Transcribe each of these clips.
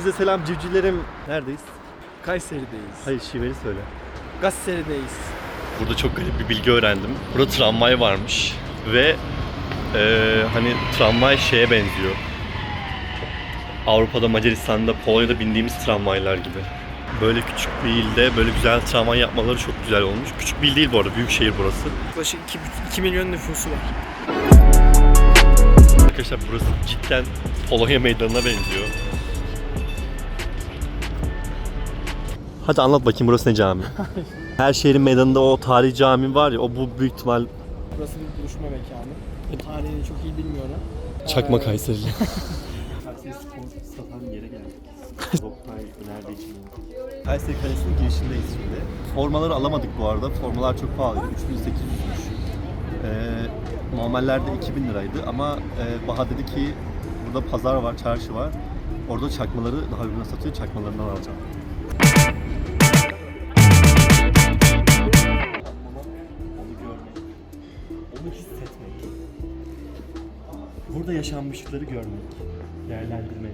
Hepinize selam civcivlerim. Neredeyiz? Kayseri'deyiz. Hayır şiveli söyle. Gasseri'deyiz. Burada çok garip bir bilgi öğrendim. Burada tramvay varmış ve eee, hani tramvay şeye benziyor. Avrupa'da, Macaristan'da, Polonya'da bindiğimiz tramvaylar gibi. Böyle küçük bir ilde böyle güzel tramvay yapmaları çok güzel olmuş. Küçük bir il değil bu arada, büyük şehir burası. Yaklaşık 2, 2 milyon nüfusu var. Arkadaşlar burası cidden Polonya meydanına benziyor. Hadi anlat bakayım burası ne cami? Her şehrin meydanında o tarihi cami var ya o bu büyük ihtimal Burası bir buluşma mekanı. Tarihini çok iyi bilmiyorum. Çakma Ee, Kayserili. Kayseri spor satan yere geldik. Oktay önerdiği için. Kayseri Kalesi'nin girişindeyiz şimdi. Formaları alamadık bu arada. Formalar çok pahalıydı. 3800'müş. Ee, normallerde 2000 liraydı ama e, Baha dedi ki burada pazar var, çarşı var. Orada çakmaları daha uyguna satıyor. Çakmalarından alacağım. Burada yaşanmışlıkları görmek, değerlendirmek.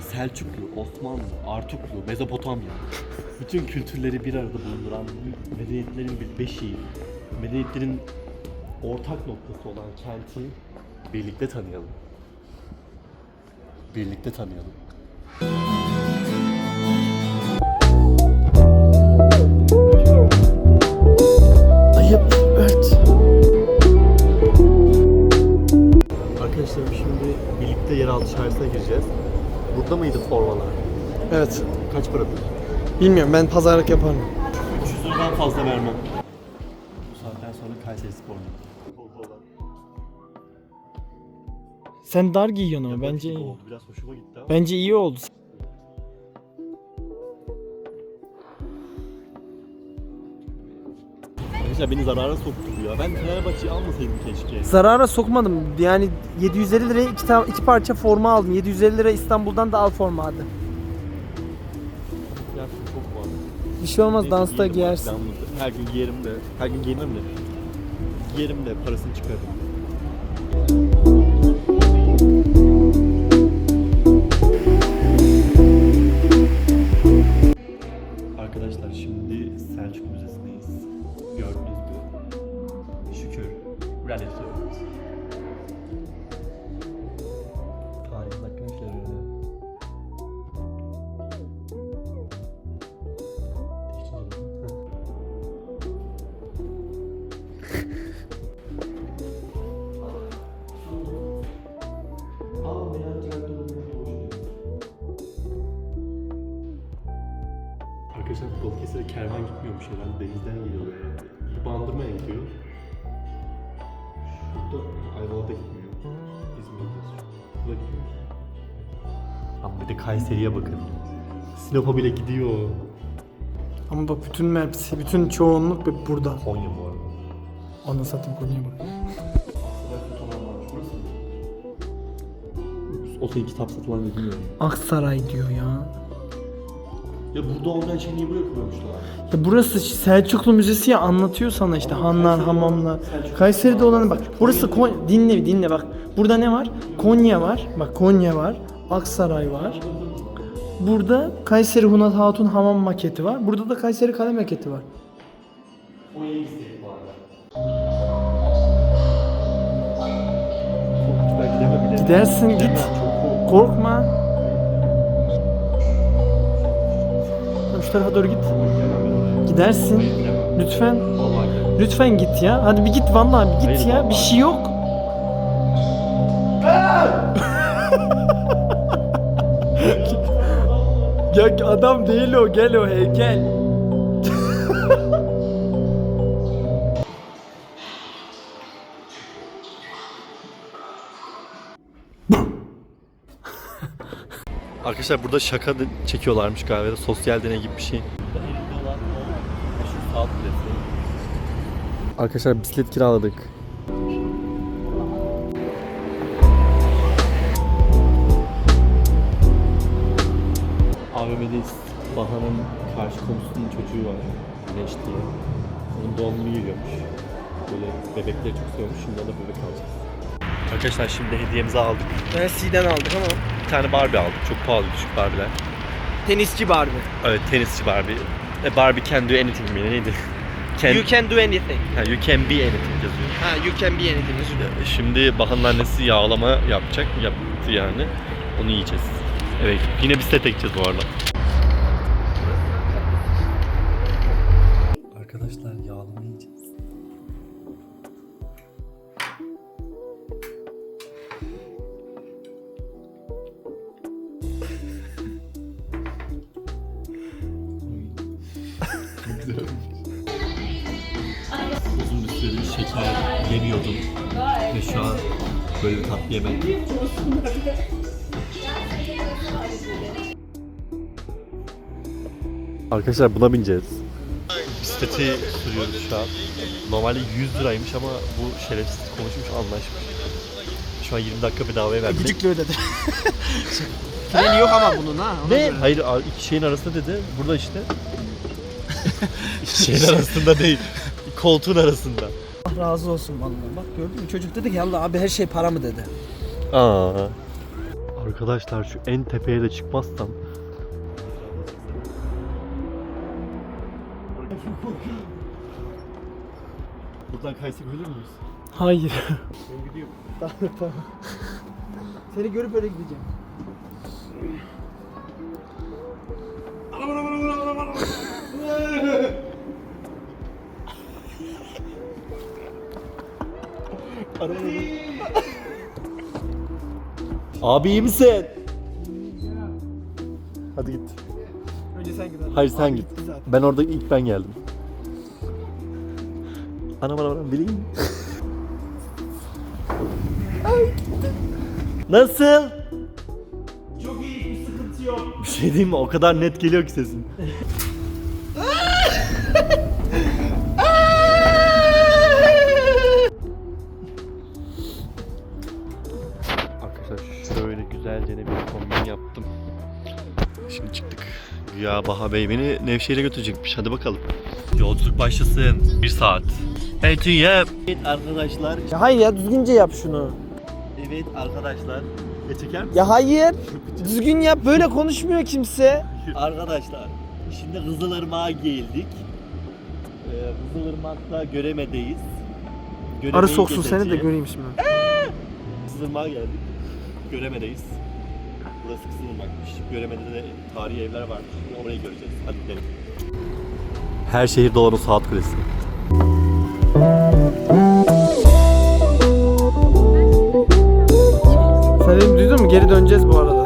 Selçuklu, Osmanlı, Artuklu, Mezopotamya. Bütün kültürleri bir arada bulunduran bu medeniyetlerin bir beşiği, medeniyetlerin ortak noktası olan kenti birlikte tanıyalım. Birlikte tanıyalım. Burada mıydı formalar? Evet. Kaç paradır? Bilmiyorum ben pazarlık yaparım. 300 liradan fazla vermem. Bu saatten sonra Kayseri Spor'un. Sen dar giyiyorsun ama bence iyi. oldu. Biraz hoşuma gitti ama. Bence iyi oldu. Arkadaşlar beni zarara soktu ya. Ben Fenerbahçe'yi almasaydım keşke. Zarara sokmadım. Yani 750 liraya iki, ta- iki parça forma aldım. 750 lira İstanbul'dan da al forma hadi. Gerçekten çok var. Bir şey olmaz Neyse, dansta giyerim giyersin. devamlı. Her gün giyerim de. Her gün giyinmem de. Giyerim de parasını çıkarırım. Arkadaşlar Balıkesir'e kervan gitmiyormuş herhalde denizden geliyor ve bandırmaya gidiyor. Şurada Ayvalık'a gitmiyor. Gidiyor. Burada gidiyor. Ama bir de Kayseri'ye bakın. Sinop'a bile gidiyor. Ama bak bütün mapsi, bütün çoğunluk hep burada. Konya bu arada. Ona satayım konuya bak. O senin kitap satılan yer bilmiyorum. Aksaray diyor ya. Ya burada olmayan şeyi niye buraya koymuşlar? Ya burası Selçuklu Müzesi ya anlatıyor sana işte hanlar, hamamlar. Kayseri'de olanı bak. Burası Kon dinle dinle bak. Burada ne var? Konya var. Bak Konya var. Aksaray var. Burada Kayseri Hunat Hatun hamam maketi var. Burada da Kayseri Kale maketi var. Konya'ya gitseydik bu arada. Gidersin git. Korkma. Şu tarafa doğru git. Gidersin. Lütfen. Lütfen git ya. Hadi bir git vallahi bir git ya. Bir şey yok. ya adam değil o. Gel o heykel. Arkadaşlar burada şaka çekiyorlarmış galiba. Sosyal deney gibi bir şey. Arkadaşlar bisiklet kiraladık. AVM'deyiz. Baha'nın karşı komşusunun çocuğu var. Güneş diye. Onun doğum günü geliyormuş. Böyle bebekleri çok seviyormuş. Şimdi ona bebek alacağız. Arkadaşlar şimdi hediyemizi aldık. Ben C'den aldık ama. Bir tane Barbie aldık. Çok pahalı düşük Barbie'ler. Tenisçi Barbie. Evet tenisçi Barbie. E, Barbie can do anything mi? Neydi? Can, You can do anything. Ha, you can be anything yazıyor. Ha, you can be anything. dilerim. Şimdi Bahan'ın annesi yağlama yapacak. Yaptı yani. Onu yiyeceğiz. Evet. Yine set ekeceğiz bu arada. Uzun bir süredir şeker yemiyordum. Ve şu an böyle bir tatlı yemek. Arkadaşlar buna bineceğiz. Bisikleti sürüyoruz şu an. Normalde 100 liraymış ama bu şerefsiz konuşmuş anlaşmış. Şu an 20 dakika bedavaya verdik. Öpücükle ödedi. Freni yok ama bunun ha. ona Ve göre. hayır iki şeyin arasında dedi. Burada işte. İki şeyin arasında değil. Koltuğun arasında. Allah razı olsun vallahi. Bak gördün mü çocuk dedi ki Allah abi her şey para mı dedi. Aa. Arkadaşlar şu en tepeye de çıkmazsam Buradan kaysak ölür müyüz? Hayır. Ben gidiyorum. Seni görüp öyle gideceğim. Abi iyi misin? Hadi git. Önce sen git. Hayır sen Abi git. gitti zaten. Ben orada ilk ben geldim. Ana bana bana bileyim. Nasıl? Çok iyi bir sıkıntı yok. Bir şey diyeyim mi? O kadar net geliyor ki sesin. Güya Baha Bey beni Nevşehir'e götürecekmiş. Hadi bakalım. Yolculuk başlasın. Bir saat. Evet yap. Evet arkadaşlar. Ya hayır ya düzgünce yap şunu. Evet arkadaşlar. E çeker misin? Ya hayır. Düzgün yap. Böyle konuşmuyor kimse. Arkadaşlar şimdi Kızılırmak'a geldik. Ee, Kızılırmak'ta Göreme'deyiz. Göreme'yi Arı soksun seni de göreyim şimdi. Kızılırmak'a geldik. Göreme'deyiz. Burası Kızılırmak'mış. Göreme'de de tarihi evler varmış. Orayı göreceğiz. Hadi gidelim. Her şehirde olan o saat kulesi. Sen dedim duydun mu? Geri döneceğiz bu arada.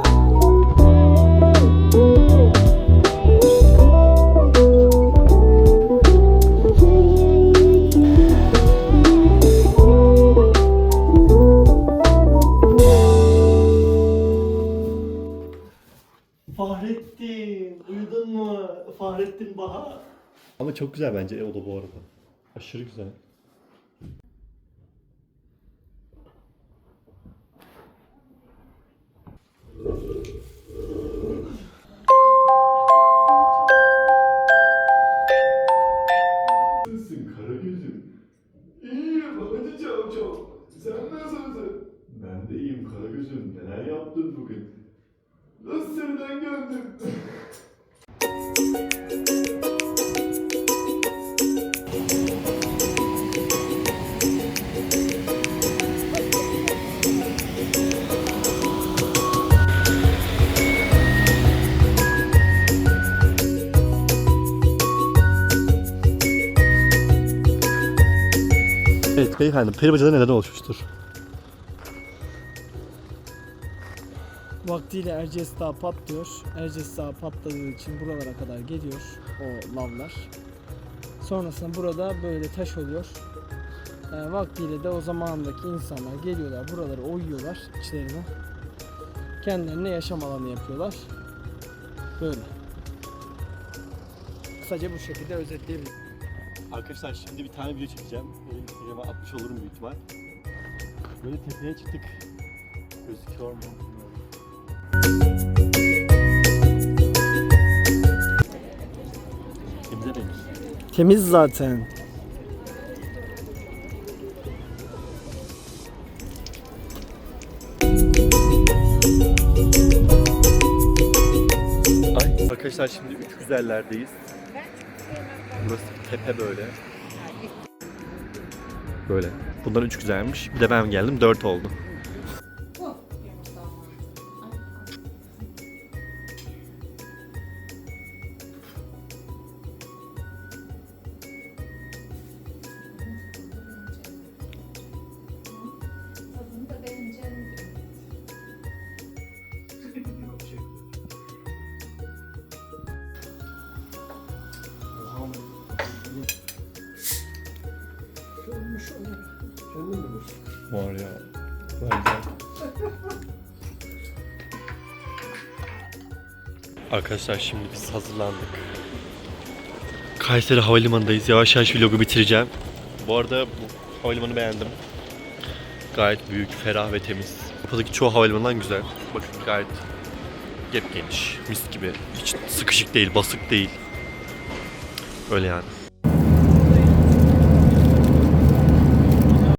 Ama çok güzel bence o da bu arada. Aşırı güzel. Nasılsın kara gözüm? İyiyim çav çav. Sen nasılsın? Ben de iyiyim kara gözüm. Neler yaptın bugün? Nasıl senden geldim? Evet beyefendi peri bacaları neden oluşmuştur? Vaktiyle Erciyes Dağı patlıyor. Erciyes Dağı patladığı için buralara kadar geliyor o lavlar. Sonrasında burada böyle taş oluyor. E, vaktiyle de o zamandaki insanlar geliyorlar buraları oyuyorlar içlerine. Kendilerine yaşam alanı yapıyorlar. Böyle. Kısaca bu şekilde özetleyebilirim. Arkadaşlar şimdi bir tane video çekeceğim. Instagram'a atmış olurum büyük ihtimal. Böyle tepeye çıktık. Gözüküyor mu? Temize. Temiz zaten. Ay Arkadaşlar şimdi üç güzellerdeyiz. Burası tepe böyle. Böyle. Bunlar üç güzelmiş. Bir de ben geldim dört oldu. Var ya. Arkadaşlar şimdi biz hazırlandık. Kayseri Havalimanı'ndayız. Yavaş yavaş vlogu bitireceğim. Bu arada bu havalimanı beğendim. Gayet büyük, ferah ve temiz. Avrupa'daki çoğu havalimanından güzel. Bakın gayet gep geniş, mis gibi. Hiç sıkışık değil, basık değil. Öyle yani.